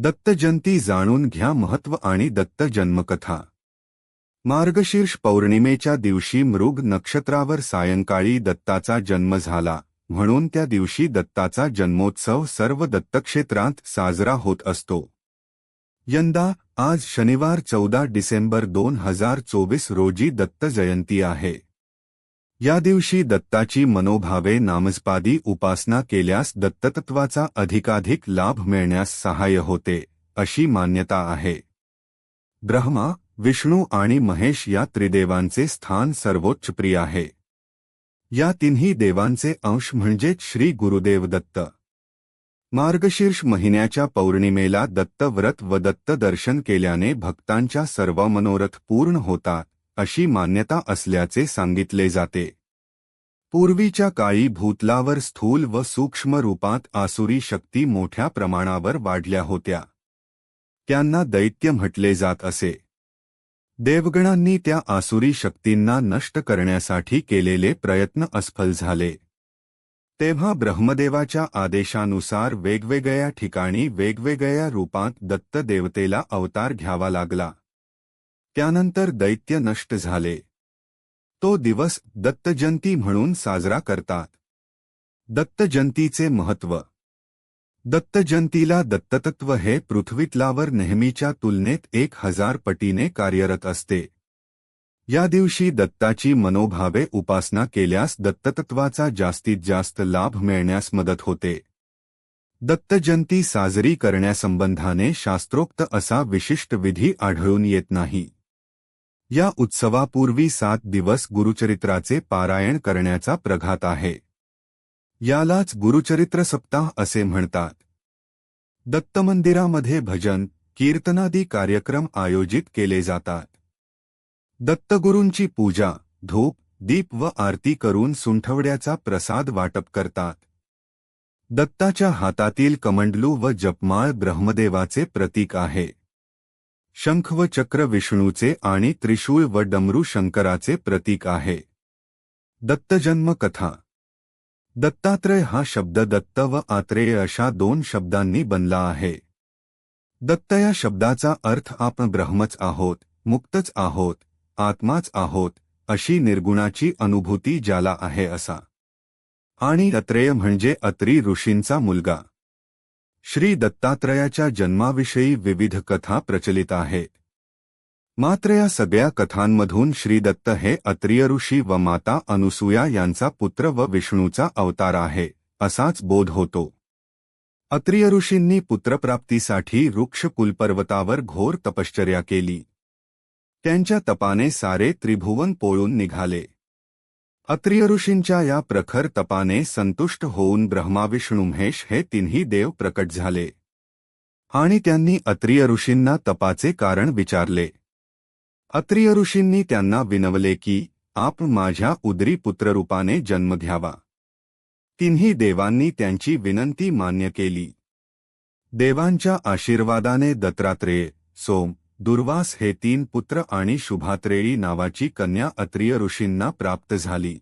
दत्तजयंती जाणून घ्या महत्त्व आणि दत्त जन्मकथा मार्गशीर्ष पौर्णिमेच्या दिवशी मृग नक्षत्रावर सायंकाळी दत्ताचा जन्म झाला म्हणून त्या दिवशी दत्ताचा जन्मोत्सव सर्व दत्तक्षेत्रांत साजरा होत असतो. यंदा आज शनिवार चौदा डिसेंबर दोन हजार चोवीस रोजी दत्त जयंती आहे. या दिवशी दत्ताची मनोभावे नामस्पादी उपासना केल्यास दत्ततत्वाचा अधिकाधिक लाभ मिळण्यास सहाय्य होते अशी मान्यता आहे. ब्रह्मा विष्णू आणि महेश या त्रिदेवांचे स्थान सर्वोच्च प्रिय आहे. या तिन्ही देवांचे अंश म्हणजेच श्री गुरुदेव दत्त. मार्गशीर्ष महिन्याच्या पौर्णिमेला दत्त व्रत व दत्त दर्शन केल्याने भक्तांच्या सर्व मनोरथ पूर्ण होतात अशी मान्यता असल्याचे सांगितले जाते. पूर्वीच्या काळी भूतलावर स्थूल व सूक्ष्म रूपात आसुरी शक्ती मोठ्या प्रमाणावर वाढल्या होत्या. त्यांना दैत्य म्हटले जात असे. देवगणांनी त्या आसुरी शक्तींना नष्ट करण्यासाठी केलेले प्रयत्न असफल झाले. तेव्हा ब्रह्मदेवाच्या आदेशानुसार वेगवेगळ्या ठिकाणी वेगवेगळ्या रूपात दत्त देवतेला अवतार घ्यावा लागला. त्यानंतर दैत्य नष्ट झाले. तो दिवस दत्तजयंती म्हणून साजरा करतात. दत्तजयंतीचे महत्त्व. दत्तजयंतीला दत्ततत्व हे पृथ्वीतलावर नेहमीच्या तुलनेत एक हजार पटीने कार्यरत असते. या दिवशी दत्ताची मनोभावे उपासना केल्यास दत्ततत्वाचा जास्तीत जास्त लाभ मिळण्यास मदत होते. दत्तजयंती साजरी करण्यासंबंधाने शास्त्रोक्त असा विशिष्ट विधी आढळून येत नाही. या उत्सवापूर्वी सात दिवस गुरुचरित्राचे पारायण करण्याचा प्रघात आहे. यालाच गुरुचरित्र सप्ताह असे म्हणतात. दत्तमंदिरामध्ये भजन कीर्तनादी कार्यक्रम आयोजित केले जातात. दत्तगुरूंची पूजा धूप दीप व आरती करून सुंठवड्याचा प्रसाद वाटप करतात. दत्ताच्या हातातील कमंडलू व जपमाळ ब्रह्मदेवाचे प्रतीक आहे. शंख व चक्र विष्णूचे आणि त्रिशूळ व डमरू शंकराचे प्रतीक आहे. दत्तजन्म कथा. दत्तात्रय हा शब्द दत्त व आत्रेय अशा दोन शब्दांनी बनला आहे. दत्त या शब्दाचा अर्थ आपण ब्रह्मच आहोत मुक्तच आहोत आत्माच आहोत अशी निर्गुणाची अनुभूती ज्याला आहे असा. आणि अत्रेय म्हणजे अत्री ऋषींचा मुलगा. श्री दत्तात्रयाच्या जन्माविषयी विविध कथा प्रचलित आहेत. मात्र या सगळ्या कथांमधून श्रीदत्त हे अत्रिय ऋषी व माता अनुसूया यांचा पुत्र व विष्णूचा अवतार आहे असाच बोध होतो. अत्रिय ऋषींनी पुत्रप्राप्तीसाठी वृक्ष कुलपर्वतावर घोर तपश्चर्या केली. त्यांच्या तपाने सारे त्रिभुवन पोळून निघाले. अत्रिय ऋषींच्या या प्रखर तपाने संतुष्ट होऊन ब्रह्माविष्णू महेश हे तिन्ही देव प्रकट झाले. आणि त्यांनी अत्रिय ऋषींना तपाचे कारण विचारले. अत्रिय ऋषींनी त्यांना विनवले की आप माझ्या उदरी पुत्ररूपाने जन्म घ्यावा. तिन्ही देवांनी त्यांची विनंती मान्य केली. देवांच्या आशीर्वादाने दत्तात्रेय सोम दुर्वास हे तीन पुत्र आणि शुभात्रेयी नावाची कन्या अत्रिय ऋषींना प्राप्त झाली.